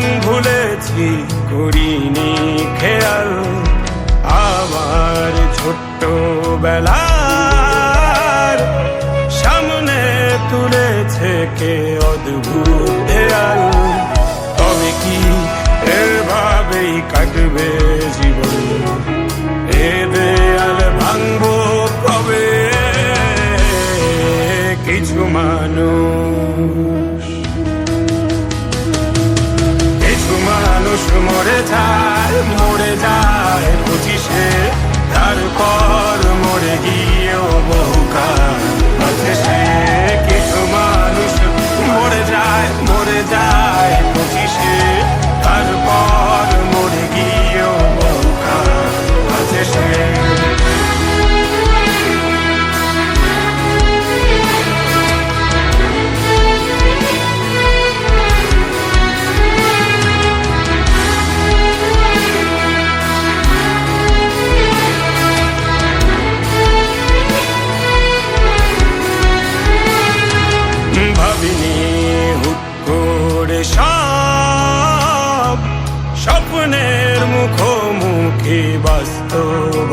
কখন ভুলেছি, করিনি খেয়াল। আমার ছোট্ট বেলার সামনে তুলেছে কে অদ্ভুত দেয়াল। তবে কি এভাবেই কাটবে জীবন? এ দেয়াল কবে? কিছু মানুষ মানুষ মরে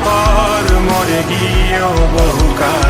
তারপর মরে গিয়েও বহুকাল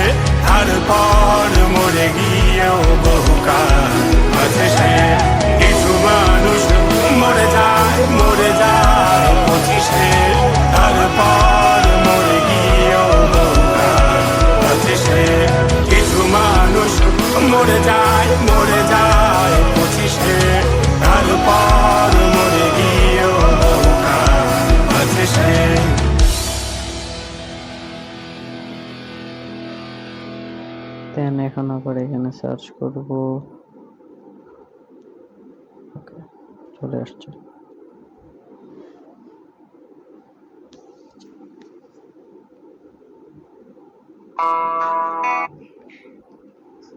তারপর মরে গিয়েও এখন আবার এখানে সার্চ করব। ওকে চলে আসছে।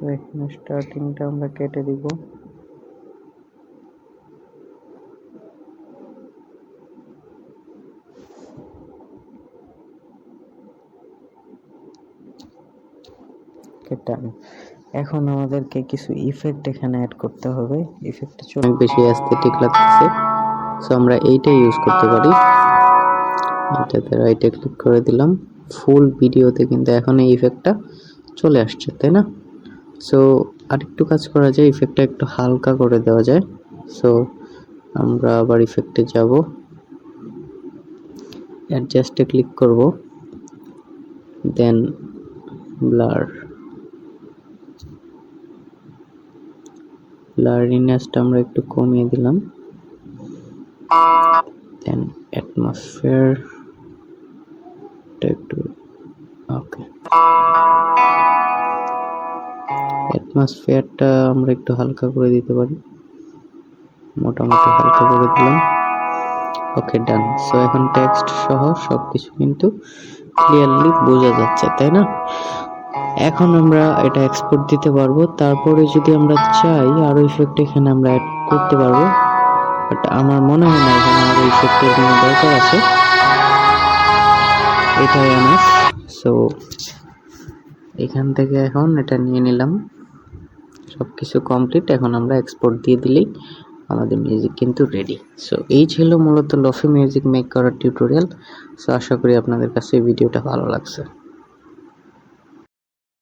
এখানে স্টার্টিংটা আমরা কেটে দিব। কেটে আনি। এখন আমাদেরকে কিছু ইফেক্ট এখানে অ্যাড করতে হবে। ইফেক্টটা অনেক বেশি অ্যাস্থেটিক লাগতেছে। সো আমরা এইটাই ইউজ করতে পারি। এটাতে রাইটে ক্লিক করে দিলাম। ফুল ভিডিওতে কিন্তু এখন এই ইফেক্টটা চলে আসছে, তাই না? সো আরেকটু কাজ করা যায়। ইফেক্টটা একটু হালকা করে দেওয়া যায়। সো আমরা আবার ইফেক্টে যাব। অ্যাডজাস্টে ক্লিক করব। দেন ব্লার ব্লারিনেসটা আমরা একটু কমিয়ে দিলাম। দেন অ্যাটমসফিয়ার একটু ওকে অ্যাটমসফিয়ারটা আমরা একটু হালকা করে দিতে পারি। মোটামুটি হালকা করে দিলাম। ওকে ডান সো এখন টেক্সট সহ সবকিছু কিন্তু ক্লিয়ারলি বোঝা যাচ্ছে, তাই না? এখন আমরা এটা এক্সপোর্ট দিতে পারব। তারপরে যদি আমরা চাই আরও ইফেক্ট এখানে আমরা অ্যাড করতে পারব। বাট আমার মনে হয় না এখানে আরও ইফেক্টের কোনো দরকার আছে। এটাই আমার সো এখান থেকে এখন এটা নিয়ে নিলাম। সব কিছু কমপ্লিট এখন আমরা এক্সপোর্ট দিয়ে দিলেই আমাদের মিউজিক কিন্তু রেডি সো এই ছিল মূলত লফি মিউজিক মেক করার টিউটোরিয়াল সো আশা করি আপনাদের কাছে ভিডিওটা ভালো লাগছে।